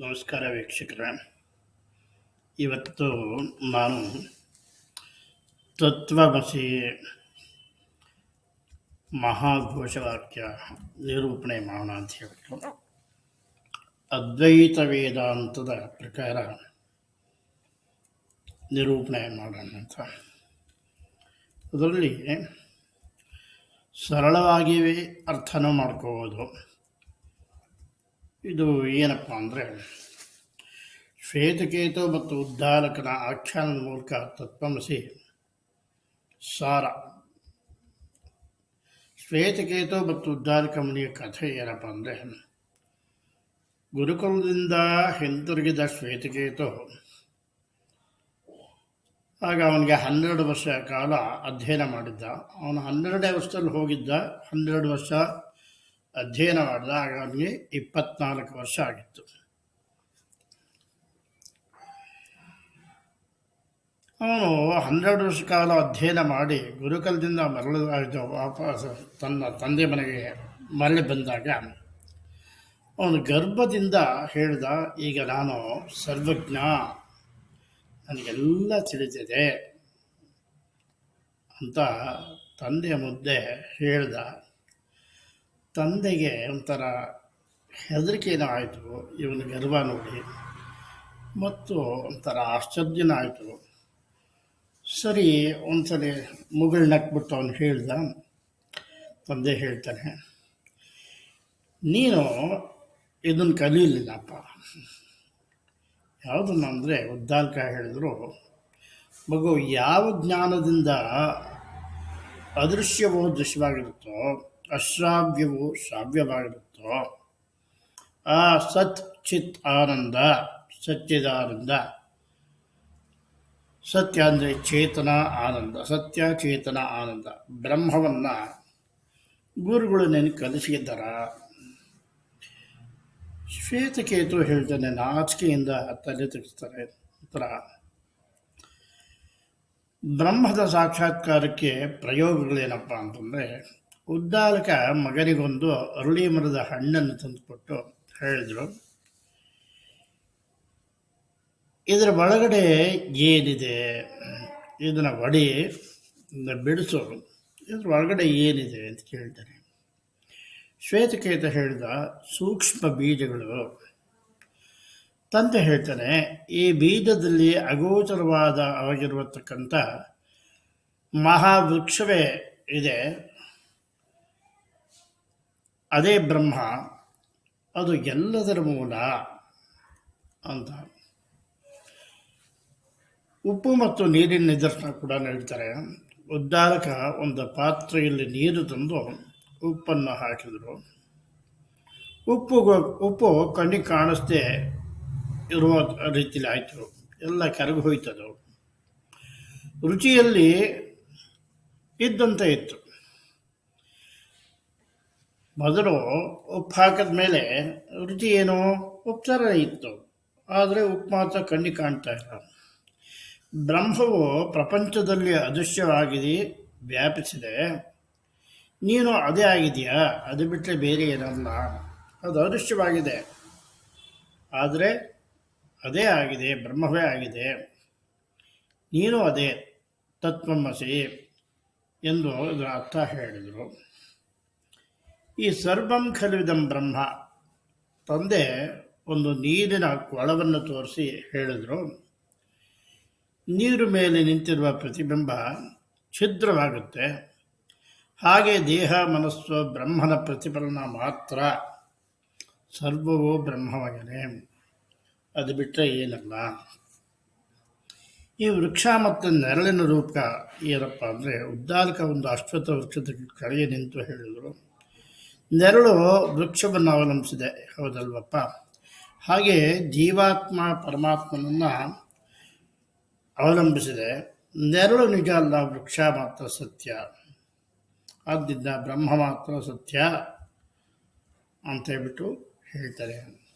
ನಮಸ್ಕಾರ ವೀಕ್ಷಕರ. ಇವತ್ತು ನಾನು ತತ್ವಮಸಿ ಮಹಾಘೋಷವಾಕ್ಯ ನಿರೂಪಣೆ ಮಾಡೋಣ ಅಂತ ಹೇಳ್ಬಿಟ್ಟು ಅದ್ವೈತ ವೇದಾಂತದ ಪ್ರಕಾರ ನಿರೂಪಣೆ ಮಾಡೋಣ ಅಂತ. ಅದರಲ್ಲಿ ಸರಳವಾಗಿಯೇ ಅರ್ಥನೂ ಮಾಡ್ಕೋಬೋದು. ಇದು ಏನಪ್ಪ ಅಂದರೆ ಶ್ವೇತಕೇತು ಮತ್ತು ಉದ್ಧಾರಕನ ಆಖ್ಯಾನದ ಮೂಲಕ ತತ್ವಮಸಿ ಸಾರ. ಶ್ವೇತಕೇತು ಮತ್ತು ಉದ್ದಾಲಕ ಮುನಿಯ ಕಥೆ ಏನಪ್ಪ ಅಂದರೆ ಗುರುಕುಲದಿಂದ ಹಿಂತಿರುಗಿದ ಶ್ವೇತಕೇತು, ಆಗ ಅವನಿಗೆ ಹನ್ನೆರಡು ವರ್ಷ ಕಾಲ ಅಧ್ಯಯನ ಮಾಡಿದ್ದ. ಅವನು ಹನ್ನೆರಡನೇ ವರ್ಷದಲ್ಲಿ ಹೋಗಿದ್ದ. ಹನ್ನೆರಡು ವರ್ಷ ಅಧ್ಯಯನ ಮಾಡಿದಾಗ ಅವನಿಗೆ ಇಪ್ಪತ್ನಾಲ್ಕು ವರ್ಷ ಆಗಿತ್ತು. ಅವನು ಹನ್ನೆರಡು ವರ್ಷ ಕಾಲ ಅಧ್ಯಯನ ಮಾಡಿ ಗುರುಕುಲದಿಂದ ಮರಳಿದ ವಾಪಸ್ ತನ್ನ ತಂದೆ ಮನೆಗೆ ಮರಳಿ ಬಂದಾಗ ಅವನು ಗರ್ಭದಿಂದ ಹೇಳಿದ, ಈಗ ನಾನು ಸರ್ವಜ್ಞ, ನನಗೆಲ್ಲ ತಿಳಿದಿದೆ ಅಂತ ತಂದೆಯ ಮುದ್ದೆ ಹೇಳ್ದ. ತಂದೆಗೆ ಒಂಥರ ಹೆದರಿಕೆನೂ ಆಯಿತು, ಇವನ ಗರ್ವ ನೋಡಿ. ಮತ್ತು ಒಂಥರ ಆಶ್ಚರ್ಯನೂ ಆಯಿತು. ಸರಿ ಒಂದ್ಸರಿ ಮುಗಳು ನಕ್ಬಿಟ್ಟು ಅವನು ಹೇಳ್ದ, ತಂದೆ ಹೇಳ್ತಾನೆ, ನೀನು ಇದನ್ನು ಕಲಿಯಲಿಲ್ಲಪ್ಪ ಯಾವುದನ್ನು ಅಂದರೆ ಉದ್ದಾಲ್ಕ ಹೇಳಿದ್ರು, ಮಗು ಯಾವ ಜ್ಞಾನದಿಂದ ಅದೃಶ್ಯವೋ ದೃಶ್ಯವಾಗಿರುತ್ತೋ ಅಶ್ರಾವ್ಯವು ಶ್ರಾವ್ಯವಾಗಿರುತ್ತೋ? ಆ ಸತ್ ಚಿತ್ ಆನಂದ ಸತ್ಯದ ಸತ್ಯ ಅಂದರೆ ಚೇತನ, ಆನಂದ. ಸತ್ಯ, ಚೇತನ, ಆನಂದ. ಬ್ರಹ್ಮವನ್ನು ಗುರುಗಳು ನೆನೆ ಕಲಿಸಿದ್ದಾರ ಶ್ವೇತಕೇತು ಹೇಳ್ತಾನೆ, ನಾಚಿಕೆಯಿಂದ ತಲೆ ತೆಗೆಸ್ತಾರೆ ಉತ್ತರ. ಬ್ರಹ್ಮದ ಸಾಕ್ಷಾತ್ಕಾರಕ್ಕೆ ಪ್ರಯೋಗಗಳೇನಪ್ಪ ಅಂತಂದರೆ ಉದ್ದಾಲಕ ಮಗನಿಗೊಂದು ಅರುಳಿ ಮರದ ಹಣ್ಣನ್ನು ತಂದುಕೊಟ್ಟು ಹೇಳಿದರು. ಇದರ ಒಳಗಡೆ ಏನಿದೆ? ಇದನ್ನು ಒಡಿ ಬಿಡಿಸು. ಇದ್ರ ಒಳಗಡೆ ಏನಿದೆ ಅಂತ ಕೇಳ್ತಾರೆ. ಶ್ವೇತಕೇತ ಹೇಳಿದ ಸೂಕ್ಷ್ಮ ಬೀಜಗಳು. ತಂತೆ ಹೇಳ್ತಾನೆ, ಈ ಬೀಜದಲ್ಲಿ ಅಗೋಚರವಾದ ಆಗಿರುವತಕ್ಕಂಥ ಮಹಾವೃಕ್ಷವೇ ಇದೆ. ಅದೇ ಬ್ರಹ್ಮ, ಅದು ಎಲ್ಲದರ ಮೂಲ ಅಂತ. ಉಪ್ಪು ಮತ್ತು ನೀರಿನ ನಿದರ್ಶನ ಕೂಡ ನೀಡ್ತಾರೆ. ಉದ್ದಾರಕ ಒಂದು ಪಾತ್ರೆಯಲ್ಲಿ ನೀರು ತಂದು ಉಪ್ಪನ್ನು ಹಾಕಿದರು. ಉಪ್ಪು ಉಪ್ಪು ಕಣ್ಣಿಗೆ ಕಾಣಿಸ್ದೇ ಇರುವ ರೀತಿಯಲ್ಲಿ ಆಯಿತು. ಎಲ್ಲ ಕರಗಿ ಹೋಯ್ತದು. ರುಚಿಯಲ್ಲಿ ಇದ್ದಂತೆ ಇತ್ತು. ಮೊದಲು ಉಪ್ಪು ಹಾಕಿದ ಮೇಲೆ ರುಚಿ ಏನು ಉಪ್ಸಾರ ಇತ್ತು. ಆದರೆ ಉಪ್ಪು ಮಾತ್ರ ಕಣ್ಣಿ ಕಾಣ್ತಾ ಇಲ್ಲ. ಬ್ರಹ್ಮವು ಪ್ರಪಂಚದಲ್ಲಿ ಅದೃಶ್ಯವಾಗಿದೆ, ವ್ಯಾಪಿಸಿದೆ. ನೀನು ಅದೇ ಆಗಿದೆಯಾ ಅದು ಬಿಟ್ಟರೆ ಬೇರೆ ಏನಲ್ಲ. ಅದು ಅದೃಶ್ಯವಾಗಿದೆ. ಆದರೆ ಅದೇ ಆಗಿದೆ, ಬ್ರಹ್ಮವೇ ಆಗಿದೆ. ನೀನು ಅದೇ, ತತ್ವಮಸಿ ಎಂದು ಇದರ ಅರ್ಥ ಹೇಳಿದರು. ಈ ಸರ್ವಂ ಖಲುವಿದಂ ಬ್ರಹ್ಮ. ತಂದೆ ಒಂದು ನೀರಿನ ಕೊಳವನ್ನು ತೋರಿಸಿ ಹೇಳಿದರು. ನೀರು ಮೇಲೆ ನಿಂತಿರುವ ಪ್ರತಿಬಿಂಬ ಛಿದ್ರವಾಗುತ್ತೆ. ಹಾಗೆ ದೇಹ ಮನಸ್ಸು ಬ್ರಹ್ಮನ ಪ್ರತಿಫಲನ ಮಾತ್ರ. ಸರ್ವವೂ ಬ್ರಹ್ಮವಾಗಿದೆ ಅದು ಬಿಟ್ಟರೆ ಏನಲ್ಲ. ಈ ವೃಕ್ಷ ಮತ್ತು ನೆರಳಿನ ರೂಪ ಏನಪ್ಪ ಅಂದರೆ ಉದ್ದಾಲಕ ಒಂದು ಅಶ್ವತ್ಥ ವೃಕ್ಷದ ಕೆಳಗೆ ನಿಂತು ಹೇಳಿದರು. ನೆರಳು ವೃಕ್ಷವನ್ನು ಅವಲಂಬಿಸಿದೆ. ಹೌದಲ್ವಪ್ಪ? ಹಾಗೆ ಜೀವಾತ್ಮ ಪರಮಾತ್ಮನನ್ನು ಅವಲಂಬಿಸಿದೆ. ನೆರಳು ನಿಜ ಅಲ್ಲ, ವೃಕ್ಷ ಮಾತ್ರ ಸತ್ಯ. ಆದ್ದರಿಂದ ಬ್ರಹ್ಮ ಮಾತ್ರ ಸತ್ಯ ಅಂತ ಹೇಳ್ಬಿಟ್ಟು ಹೇಳ್ತಾರೆ.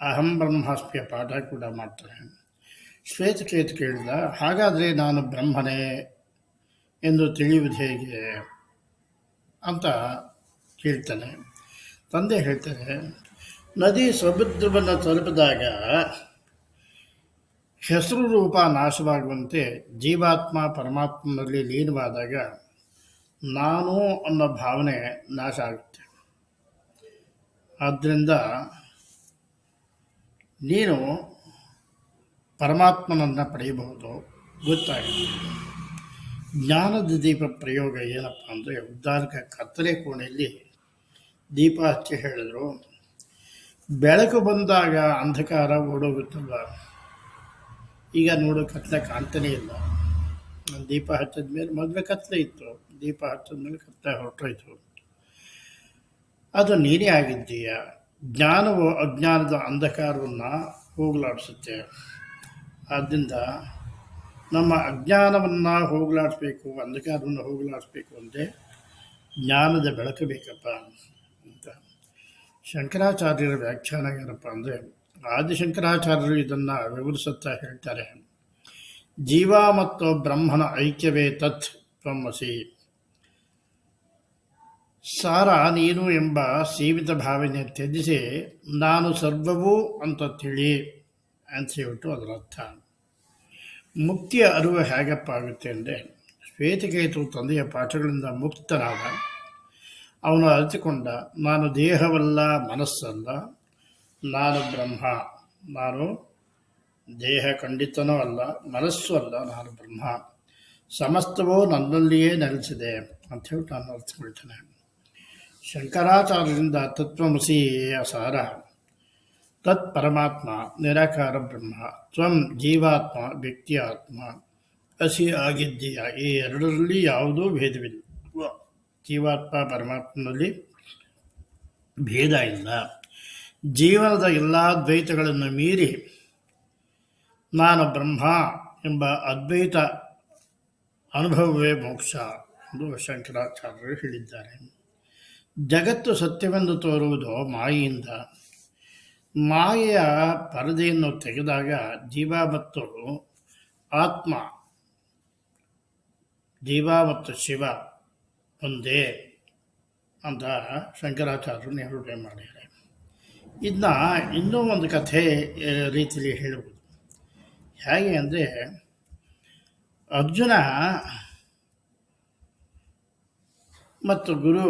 ಅಹಂ ಬ್ರಹ್ಮಾಸ್ಮಿಯ ಪಾಠ ಕೂಡ ಮಾಡ್ತಾರೆ. ಶ್ವೇತಕೇತು ಕೇಳಿದ, ಹಾಗಾದರೆ ನಾನು ಬ್ರಹ್ಮನೇ ಎಂದು ತಿಳಿಯುವುದು ಹೇಗೆ? ಅಂತ ಕೇಳ್ತಾನೆ ತಂದೆ ಹೇಳ್ತಾರೆ ನದಿ ಸಮುದ್ರವನ್ನು ತಲುಪಿದಾಗ ಹೆಸರು ರೂಪ ನಾಶವಾಗುವಂತೆ ಜೀವಾತ್ಮ ಪರಮಾತ್ಮನಲ್ಲಿ ಲೀನವಾದಾಗ ನಾನು ಅನ್ನೋ ಭಾವನೆ ನಾಶ ಆಗುತ್ತೆ. ಆದ್ದರಿಂದ ನೀನು ಪರಮಾತ್ಮನನ್ನು ಪಡೆಯಬಹುದು, ಗೊತ್ತಾಗುತ್ತೆ. ಜ್ಞಾನದ ದೀಪ ಪ್ರಯೋಗ ಏನಪ್ಪ ಅಂದರೆ ಉದ್ದಾರಕ ಕತ್ತಲೆ ಕೋಣೆಯಲ್ಲಿ ದೀಪ ಹಚ್ಚಿ ಹೇಳಿದರು. ಬೆಳಕು ಬಂದಾಗ ಅಂಧಕಾರ ಓಡೋಗುತ್ತಲ್ಲ ಈಗ ನೋಡೋ, ಕತ್ಲೆ ಕಾಣ್ತಾನೇ ಇಲ್ಲ. ದೀಪ ಹಚ್ಚಿದ ಮೇಲೆ ಮದುವೆ ಕತ್ಲೆ ಇತ್ತು. ದೀಪ ಹಚ್ಚಿದ ಮೇಲೆ ಕತ್ಲೆ ಹೊರಟೋಯ್ತು. ಅದು ನೀನೇ ಆಗಿದ್ದೀಯ? ಜ್ಞಾನವು ಅಜ್ಞಾನದ ಅಂಧಕಾರವನ್ನು ಹೋಗಲಾಡಿಸುತ್ತೆ. ಆದ್ದರಿಂದ ನಮ್ಮ ಅಜ್ಞಾನವನ್ನು ಹೋಗಲಾಡಿಸ್ಬೇಕು, ಅಂಧಕಾರವನ್ನು ಹೋಗಲಾಡಿಸ್ಬೇಕು ಅಂದರೆ ಜ್ಞಾನದ ಬೆಳಕು ಬೇಕಪ್ಪ. ಶಂಕರಾಚಾರ್ಯರ ವ್ಯಾಖ್ಯಾನ ಏನಪ್ಪ ಅಂದರೆ, ಆದಿಶಂಕರಾಚಾರ್ಯರು ಇದನ್ನು ವಿವರಿಸುತ್ತಾ ಹೇಳ್ತಾರೆ, ಜೀವ ಮತ್ತು ಬ್ರಹ್ಮನ ಐಕ್ಯವೇ ತತ್ ತ್ವಮಸಿ ಸಾರ ನೀನು ಎಂಬ ಸೀಮಿತ ಭಾವನೆ ತ್ಯಜಿಸಿ, ನಾನು ಸರ್ವವೂ ಅಂತ ತಿಳಿ ಅಂತ ಹೇಳ್ಬಿಟ್ಟು ಅದರ ಅರ್ಥ. ಮುಕ್ತಿಯ ಅರಿವು ಹೇಗಪ್ಪ ಆಗುತ್ತೆ ಅಂದರೆ, ಶ್ವೇತಕೇತು ತಂದೆಯ ಪಾಠಗಳಿಂದ ಮುಕ್ತನಾದ ಅವನು ಅರಿತುಕೊಂಡ, ನಾನು ದೇಹವಲ್ಲ, ಮನಸ್ಸಲ್ಲ, ನಾನು ಬ್ರಹ್ಮ. ನಾನು ದೇಹ ಖಂಡಿತನೂ ಅಲ್ಲ, ಮನಸ್ಸು ಅಲ್ಲ, ನಾನು ಬ್ರಹ್ಮ. ಸಮಸ್ತವೂ ನನ್ನಲ್ಲಿಯೇ ನೆಲೆಸಿದೆ, ಅಂತ ಹೇಳಿ ನಾನು ಅರ್ಥಕೊಳ್ತೇನೆ ಶಂಕರಾಚಾರ್ಯರಿಂದ ತತ್ವಮಸಿಯ ಸಾರ ತತ್ ಪರಮಾತ್ಮ, ನಿರಾಕಾರ ಬ್ರಹ್ಮ. ತ್ವಂ ಜೀವಾತ್ಮ, ವ್ಯಕ್ತಿ ಆತ್ಮ. ಹಸಿ ಆಗಿದ್ದೀಯ. ಈ ಎರಡರಲ್ಲಿ ಯಾವುದೂ ಭೇದವಿಲ್ಲ. ಜೀವಾತ್ಮ ಪರಮಾತ್ಮನಲ್ಲಿ ಭೇದ ಇಲ್ಲ. ಜೀವನದ ಎಲ್ಲ ದ್ವೈತಗಳನ್ನು ಮೀರಿ ನಾನು ಬ್ರಹ್ಮ ಎಂಬ ಅದ್ವೈತ ಅನುಭವವೇ ಮೋಕ್ಷ ಎಂದು ಶಂಕರಾಚಾರ್ಯರು ಹೇಳಿದ್ದಾರೆ. ಜಗತ್ತು ಸತ್ಯವೆಂದು ತೋರುವುದು ಮಾಯೆಯಿಂದ. ಮಾಯೆಯ ಪರದೆಯನ್ನು ತೆಗೆದಾಗ ಜೀವ ಮತ್ತು ಆತ್ಮ, ಜೀವ ಮತ್ತು ಶಿವ ಒಂದೇ ಅಂತ ಶಂಕರಾಚಾರ್ಯರು ನಿರೂಪಣೆ ಮಾಡಿದ್ದಾರೆ. ಇದನ್ನ ಇನ್ನೂ ಒಂದು ಕಥೆ ರೀತಿಯಲ್ಲಿ ಹೇಳಬಹುದು ಹೇಗೆ ಅಂದರೆ, ಅರ್ಜುನ ಮತ್ತು ಗುರು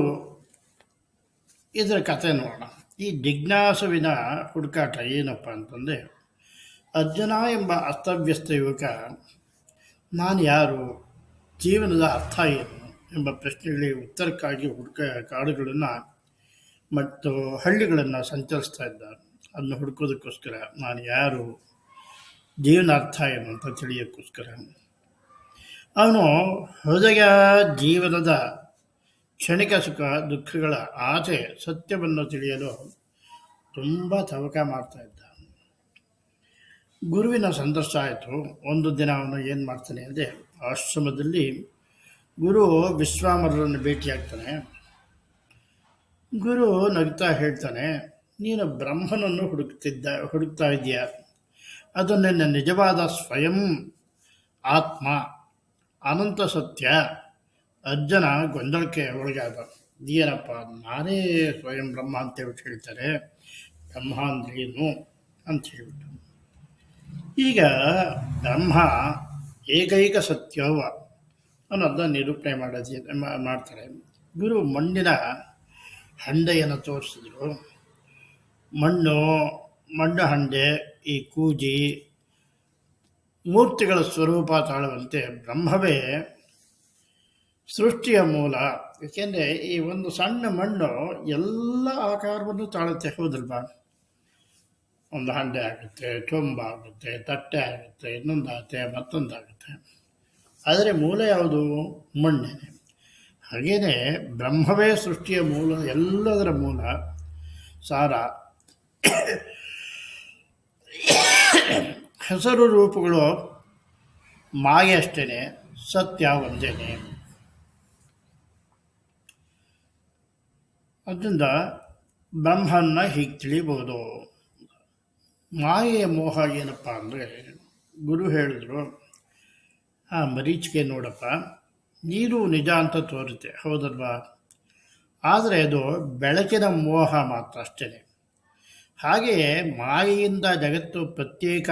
ಇದರ ಕಥೆ ನೋಡೋಣ. ಈ ಜಿಜ್ಞಾಸುವಿನ ಹುಡುಕಾಟ ಏನಪ್ಪ ಅಂತಂದರೆ, ಅರ್ಜುನ ಎಂಬ ಅಸ್ತವ್ಯಸ್ತ ಯುವಕ, ನಾನು ಯಾರು, ಜೀವನದ ಅರ್ಥ ಏನು? ಎಂಬ ಪ್ರಶ್ನೆಗಳಿಗೆ ಉತ್ತರಕ್ಕಾಗಿ ಹುಡುಕ ಕಾಡುಗಳನ್ನು ಮತ್ತು ಹಳ್ಳಿಗಳನ್ನು ಸಂಚರಿಸ್ತಾ ಇದ್ದ ಅದನ್ನು ಹುಡುಕೋದಕ್ಕೋಸ್ಕರ ನಾನು ಯಾರು ಜೀವನ ಅರ್ಥ ಏನು ಅಂತ ತಿಳಿಯೋಕ್ಕೋಸ್ಕರ. ಅವನು ಹೃದಯ, ಜೀವನದ ಕ್ಷಣಿಕ ಸುಖ, ದುಃಖಗಳ ಆಚೆ ಸತ್ಯವನ್ನು ತಿಳಿಯಲು ತುಂಬ ತವಕ ಮಾಡ್ತಾ ಇದ್ದ ಗುರುವಿನ ಸಂದರ್ಶ ಆಯಿತು. ಒಂದು ದಿನ ಅವನು ಏನು ಮಾಡ್ತಾನೆ ಅಂದರೆ ಆಶ್ರಮದಲ್ಲಿ ಗುರು ವಿಶ್ವಾಮರರನ್ನು ಭೇಟಿಯಾಗ್ತಾನೆ ಗುರು ನಗ್ತಾ ಹೇಳ್ತಾನೆ, ನೀನು ಬ್ರಹ್ಮನನ್ನು ಹುಡುಕ್ತಿದ್ದ, ಹುಡುಕ್ತಾ ಇದ್ದೀಯ? ಅದು ನಿನ್ನ ನಿಜವಾದ ಸ್ವಯಂ ಆತ್ಮ, ಅನಂತ ಸತ್ಯ, ಅರ್ಜುನ ಗೊಂದಲಕ್ಕೆ ಒಳಗಾದ. ಏನಪ್ಪ, ನಾನೇ ಸ್ವಯಂ ಬ್ರಹ್ಮ ಅಂತ ಹೇಳ್ಬಿಟ್ಟು ಹೇಳ್ತಾರೆ ಬ್ರಹ್ಮ ಅಂದ್ರೇನು ಅಂತ ಹೇಳ್ಬಿಟ್ಟು. ಈಗ ಬ್ರಹ್ಮ ಏಕೈಕ ಸತ್ಯವ. ಅನ್ನೋದನ್ನ ನಿರೂಪಣೆ ಮಾಡೋದು ಮಾಡ್ತಾರೆ. ಗುರು ಮಣ್ಣಿನ ಹಂಡೆಯನ್ನು ತೋರಿಸಿದ್ರು. ಮಣ್ಣು ಮಣ್ಣು ಹಂಡೆ, ಈ ಕೂಜಿ ಮೂರ್ತಿಗಳ ಸ್ವರೂಪ ತಾಳುವಂತೆ ಬ್ರಹ್ಮವೇ ಸೃಷ್ಟಿಯ ಮೂಲ. ಏಕೆಂದರೆ ಈ ಒಂದು ಸಣ್ಣ ಮಣ್ಣು ಎಲ್ಲ ಆಕಾರವನ್ನು ತಾಳುತ್ತೆ. ಹೌದಲ್ವಾ? ಒಂದು ಹಂಡೆ ಆಗುತ್ತೆ ಚೊಂಬ ಆಗುತ್ತೆ ತಟ್ಟೆ ಆಗುತ್ತೆ, ಇನ್ನೊಂದಾಗುತ್ತೆ, ಮತ್ತೊಂದಾಗುತ್ತೆ. ಆದರೆ ಮೂಲ ಯಾವುದು? ಮಣ್ಣೆ. ಹಾಗೆಯೇ ಬ್ರಹ್ಮವೇ ಸೃಷ್ಟಿಯ ಮೂಲ, ಎಲ್ಲದರ ಮೂಲ, ಸಾರ. ಹೆಸರು ರೂಪಗಳು ಮಾಯೆ ಅಷ್ಟೇ ಸತ್ಯ ಒಂದೇನೆ. ಅದರಿಂದ ಬ್ರಹ್ಮನ್ನ ಹೀಗೆ ತಿಳಿಬೋದು. ಮಾಯೆಯ ಮೋಹ ಏನಪ್ಪ ಅಂದರೆ, ಗುರು ಹೇಳಿದ್ರು ಆ ಮರೀಚಿಗೆ ನೋಡಪ್ಪ, ನೀರು ನಿಜ ಅಂತ ತೋರುತ್ತೆ, ಹೌದಲ್ವಾ? ಆದರೆ ಅದು ಬೆಳಕಿನ ಮೋಹ ಮಾತ್ರ ಅಷ್ಟೇ ಹಾಗೆಯೇ ಮಾಯೆಯಿಂದ ಜಗತ್ತು ಪ್ರತ್ಯೇಕ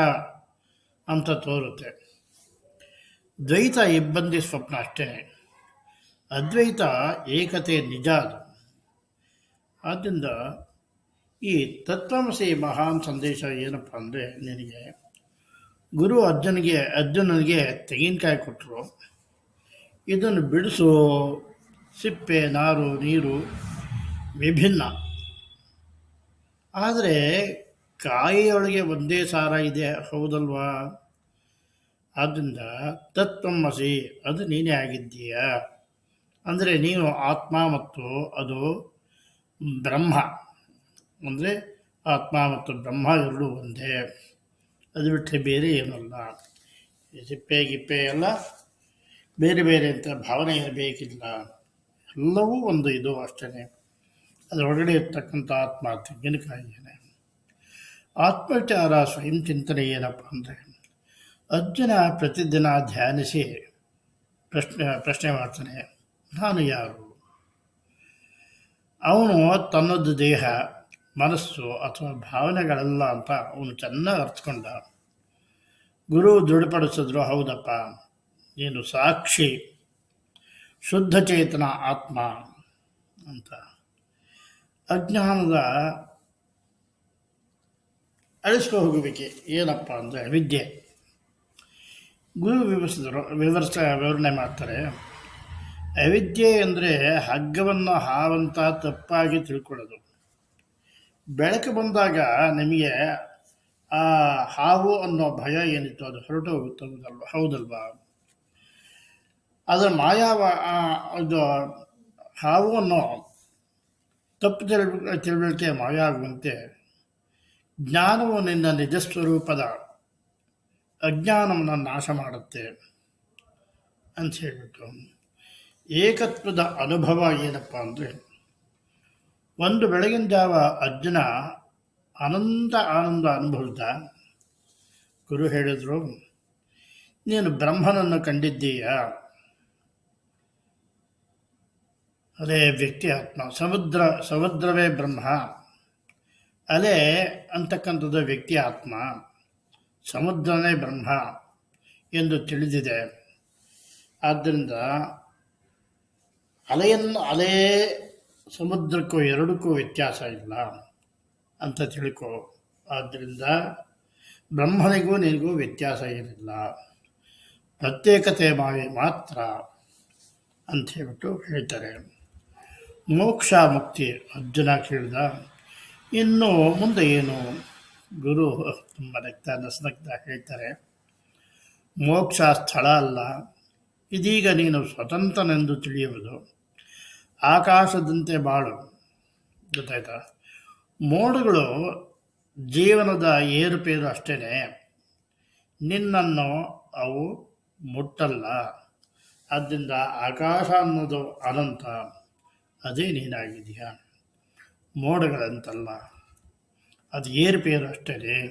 ಅಂತ ತೋರುತ್ತೆ. ದ್ವೈತ ಇಬ್ಬಂದಿ ಸ್ವಪ್ನ ಅಷ್ಟೇ ಅದ್ವೈತ ಏಕತೆ ನಿಜ ಅದು. ಆದ್ದರಿಂದ ಈ ತತ್ವಮಸಿ ಮಹಾನ್ ಸಂದೇಶ ಏನಪ್ಪ ಅಂದರೆ ನಿನಗೆ ಗುರು ಅರ್ಜುನಿಗೆ, ಅರ್ಜುನನಿಗೆ ತೆಂಗಿನಕಾಯಿ ಕೊಟ್ಟರು ಇದನ್ನು ಬಿಡಿಸು ಸಿಪ್ಪೆ, ನಾರು, ನೀರು ವಿಭಿನ್ನ. ಆದರೆ ಕಾಯಿಯೊಳಗೆ ಒಂದೇ ಸಾರ ಇದೆ, ಹೌದಲ್ವಾ? ಆದ್ದರಿಂದ ತತ್ವಮಸಿ, ಅದು ನೀನೇ ಆಗಿದ್ದೀಯ? ಅಂದರೆ ನೀನು ಆತ್ಮ ಮತ್ತು ಅದು ಬ್ರಹ್ಮ. ಅಂದರೆ ಆತ್ಮ ಮತ್ತು ಬ್ರಹ್ಮ ಎರಡೂ ಒಂದೇ. ಅದು ಬಿಟ್ಟರೆ ಬೇರೆ ಏನಲ್ಲ. ಸಿಪ್ಪೆ, ಗಿಪ್ಪೆ ಎಲ್ಲ ಬೇರೆ ಬೇರೆ ಅಂತ ಭಾವನೆ ಇರಬೇಕಿಲ್ಲ. ಎಲ್ಲವೂ ಒಂದು ಇದು ಅಷ್ಟೇ ಅದರೊಳಗಡೆ ಇರ್ತಕ್ಕಂಥ ಆತ್ಮ ತೆಂಗಿನಕಾಯಿಯೇ ಆತ್ಮವಿಚಾರ ಸ್ವಯಂ ಚಿಂತನೆ ಏನಪ್ಪ ಅಂದರೆ, ಅರ್ಜುನ ಪ್ರತಿದಿನ ಧ್ಯಾನಿಸಿ ಪ್ರಶ್ನೆ ಪ್ರಶ್ನೆ ಮಾಡ್ತಾನೆ, ನಾನು ಯಾರು? ಅವನು ತನ್ನದು ದೇಹ ಮನಸ್ಸು ಅಥವಾ ಭಾವನೆಗಳಲ್ಲ ಅಂತ ಅವನು ಚೆನ್ನಾಗಿ ಅರ್ಥಕೊಂಡ ಗುರು ದೃಢಪಡಿಸಿದ್ರು, ಹೌದಪ್ಪ, ನೀನು ಸಾಕ್ಷಿ, ಶುದ್ಧ ಚೇತನ ಆತ್ಮ ಅಂತ. ಅಜ್ಞಾನದ ಅಳಿಸ್ಕೊ ಹೋಗುವಿಕೆ ಏನಪ್ಪ ಅಂದರೆ ವಿದ್ಯೆ. ಗುರು ವಿವರಿಸಿದ್ರು, ವಿವರಿಸ, ವಿವರಣೆ ಮಾಡ್ತಾರೆ. ಅವಿದ್ಯೆ ಅಂದರೆ ಹಗ್ಗವನ್ನು ಹಾವಂತ ತಪ್ಪಾಗಿ ತಿಳ್ಕೊಳ್ಳೋದು. ಬೆಳಕು ಬಂದಾಗ ನಿಮಗೆ ಆ ಹಾವು ಅನ್ನೋ ಭಯ ಏನಿತ್ತು, ಅದು ಹೊರಟು ಹೋಗುತ್ತದಲ್ವ ಹೌದಲ್ವಾ? ಅದರ ಮಾಯಾವ ಇದು ಹಾವು ಅನ್ನೋ ತಪ್ಪು ತಿಳ್ ತಿಳುವಳಿಕೆ ಮಾಯ ಆಗುವಂತೆ ಜ್ಞಾನವು ನಿನ್ನ ನಿಜ ಸ್ವರೂಪದ ಅಜ್ಞಾನವನ್ನು ನಾಶ ಮಾಡುತ್ತೆ ಅಂತ ಹೇಳ್ಬಿಟ್ಟು ಏಕತ್ವದ ಅನುಭವ ಏನಪ್ಪ ಅಂದರೆ ಒಂದು ಬೆಳಗಿನ ಜಾವ ಅರ್ಜುನ ಅನಂತ ಆನಂದ ಅನುಭವಿಸ್ದ ಗುರು ಹೇಳಿದರು, ನೀನು ಬ್ರಹ್ಮನನ್ನು ಕಂಡಿದ್ದೀಯ? ಅದೇ ವ್ಯಕ್ತಿ ಆತ್ಮ, ಸಮುದ್ರ, ಸಮುದ್ರವೇ ಬ್ರಹ್ಮ. ಅಲೆ ಅಂತಕ್ಕಂಥದ್ದು ವ್ಯಕ್ತಿ ಆತ್ಮ, ಸಮುದ್ರನೇ ಬ್ರಹ್ಮ ಎಂದು ತಿಳಿದಿದೆ. ಆದ್ದರಿಂದ ಅಲೆಯನ್ನು, ಅಲೆ ಸಮುದ್ರಕ್ಕೂ ಎರಡಕ್ಕೂ ವ್ಯತ್ಯಾಸ ಇಲ್ಲ ಅಂತ ತಿಳ್ಕೊ. ಆದ್ದರಿಂದ ಬ್ರಹ್ಮನಿಗೂ ನಿನಗೂ ವ್ಯತ್ಯಾಸ ಏನಿಲ್ಲ. ಪ್ರತ್ಯೇಕತೆ ಮಾವಿ ಮಾತ್ರ ಅಂತ ಹೇಳ್ಬಿಟ್ಟು ಹೇಳ್ತಾರೆ. ಮೋಕ್ಷ ಮುಕ್ತಿ ಅರ್ಜುನ ಕೇಳಿದ, ಇನ್ನು ಮುಂದೆ ಏನು? ಗುರು ತುಂಬ ನಗ್ತಾ ನಸ್ನಗ್ತಾ ಹೇಳ್ತಾರೆ, ಮೋಕ್ಷ ಸ್ಥಳ ಅಲ್ಲ, ಇದೀಗ ನೀನು ಸ್ವತಂತ್ರನೆಂದು ತಿಳಿಯುವುದು. ಆಕಾಶದಂತೆ ಬಾಳು. ಗೊತ್ತಾಯ್ತಾ? ಮೋಡಗಳು ಜೀವನದ ಏರುಪೇರು ಅಷ್ಟೇ ನಿನ್ನನ್ನು ಅವು ಮುಟ್ಟಲ್ಲ. ಆದ್ದರಿಂದ ಆಕಾಶ ಅನ್ನೋದು ಅನಂತ. ಅದೇ ನೀನಾಗಿದೆಯಾ ಮೋಡಗಳಂತಲ್ಲ. ಅದು ಏರುಪೇರು ಅಷ್ಟೇ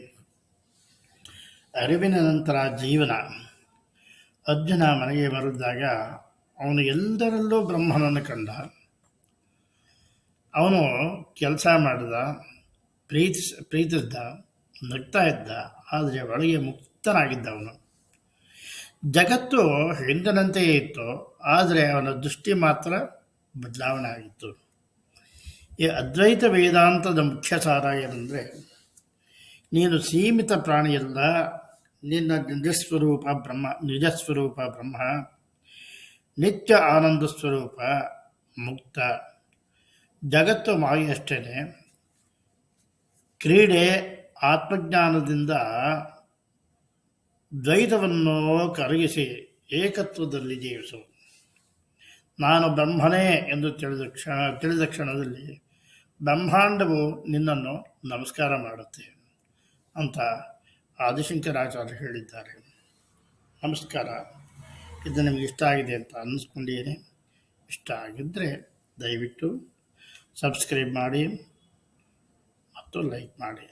ಅರಿವಿನ ನಂತರ ಜೀವನ. ಅರ್ಜುನ ಮನೆಗೆ ಬರುದಾಗ ಅವನು ಎಲ್ಲರಲ್ಲೂ ಬ್ರಹ್ಮನನ್ನು ಕಂಡ. ಅವನು ಕೆಲಸ ಮಾಡಿದ, ಪ್ರೀತಿಸ್, ಪ್ರೀತಿಸ್ದ, ನಗ್ತಾ ಇದ್ದ, ಆದರೆ ಒಳಗೆ ಮುಕ್ತನಾಗಿದ್ದ ಅವನು. ಜಗತ್ತು ಹೆಂಗನಂತೆಯೇ ಇತ್ತು, ಆದರೆ ಅವನ ದೃಷ್ಟಿ ಮಾತ್ರ ಬದಲಾವಣೆ ಆಗಿತ್ತು ಈ ಅದ್ವೈತ ವೇದಾಂತದ ಮುಖ್ಯ ಸಾರ ಏನಂದರೆ, ನೀನು ಸೀಮಿತ ಪ್ರಾಣಿಯಲ್ಲ, ನಿನ್ನ ನಿಜಸ್ವರೂಪ ಬ್ರಹ್ಮ ನಿಜಸ್ವರೂಪ ಬ್ರಹ್ಮ, ನಿತ್ಯ ಆನಂದ ಸ್ವರೂಪ ಮುಕ್ತ. ಜಗತ್ತು ಮಾಯಷ್ಟೇ ಕ್ರೀಡೆ ಆತ್ಮಜ್ಞಾನದಿಂದ ದ್ವೈತವನ್ನು ಕರಗಿಸಿ ಏಕತ್ವದಲ್ಲಿ ಜೀವಿಸು. ನಾನು ಬ್ರಹ್ಮನೇ ಎಂದು ತಿಳಿದ ಕ್ಷಣ, ತಿಳಿದ ಕ್ಷಣದಲ್ಲಿ ಬ್ರಹ್ಮಾಂಡವು ನಿನ್ನನ್ನು ನಮಸ್ಕಾರ ಮಾಡುತ್ತೆ ಅಂತ ಆದಿಶಂಕರಾಚಾರ್ಯ ಹೇಳಿದ್ದಾರೆ. ನಮಸ್ಕಾರ. ಇದು ನಿಮಗೆ ಇಷ್ಟ ಆಗಿದೆ ಅಂತ ಅನ್ನಿಸ್ಕೊಂಡಿದ್ದೀನಿ ಇಷ್ಟ ಆಗಿದ್ದರೆ ದಯವಿಟ್ಟು ಸಬ್ಸ್ಕ್ರೈಬ್ ಮಾಡಿ ಮತ್ತು ಲೈಕ್ ಮಾಡಿ